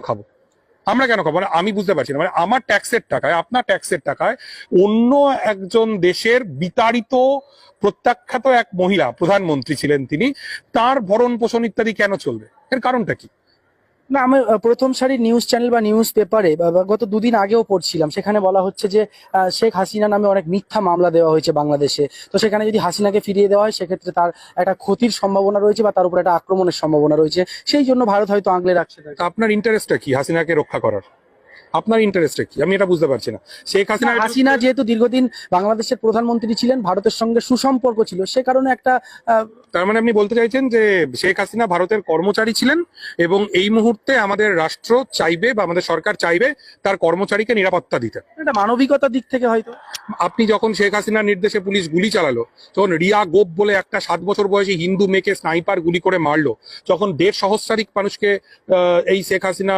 খাব। আমরা কেন খাব? মানে আমি বুঝতে পারছি না। মানে আমার ট্যাক্সের টাকায়, আপনার ট্যাক্সের টাকায় অন্য একজন দেশের বিতাড়িত, প্রত্যাখ্যাত এক মহিলা প্রধানমন্ত্রী ছিলেন তিনি, তার ভরণ পোষণ ইত্যাদি কেন চলবে? এর কারণটা কি? না, আমি প্রথম সারির নিউজ চ্যানেল বা নিউজ পেপারে গত দুদিন আগেও পড়ছিলাম। সেখানে বলা হচ্ছে যে শেখ হাসিনা নামে অনেক মিথ্যা মামলা দেওয়া হয়েছে বাংলাদেশে। তো সেখানে যদি হাসিনাকে ফিরিয়ে দেওয়া হয়, সেক্ষেত্রে তার একটা ক্ষতির সম্ভাবনা রয়েছে বা তার উপর একটা আক্রমণের সম্ভাবনা রয়েছে। সেই জন্য ভারত হয়তো আঙলে রাখছে। আপনার ইন্টারেস্টটা কি, হাসিনাকে রক্ষা করার? আপনার ইন্টারেস্টটা কি? আমি এটা বুঝতে পারছি না। শেখ হাসিনা হাসিনা যেহেতু দীর্ঘদিন বাংলাদেশের প্রধানমন্ত্রী ছিলেন ভারতের সঙ্গে সুসম্পর্ক ছিল সে কারণে একটা তার মানে আপনি বলতে চাইছেন যে শেখ হাসিনা ভারতের কর্মচারী ছিলেন এবং এই মুহূর্তে আমাদের রাষ্ট্র চাইবে বা আমাদের সরকার চাইবে তার কর্মচারীকে নিরাপত্তা দিতে। এটা মানবিকতার দিক থেকে হয়তো। আপনি যখন শেখ হাসিনার নির্দেশে পুলিশ গুলি চালালো তখন রিয়া গোপ বলে একটা সাত বছর বয়সী হিন্দু মেয়েকে স্নাইপার গুলি করে মারলো যখন দেড় সহস্রাধিক মানুষকে এই শেখ হাসিনা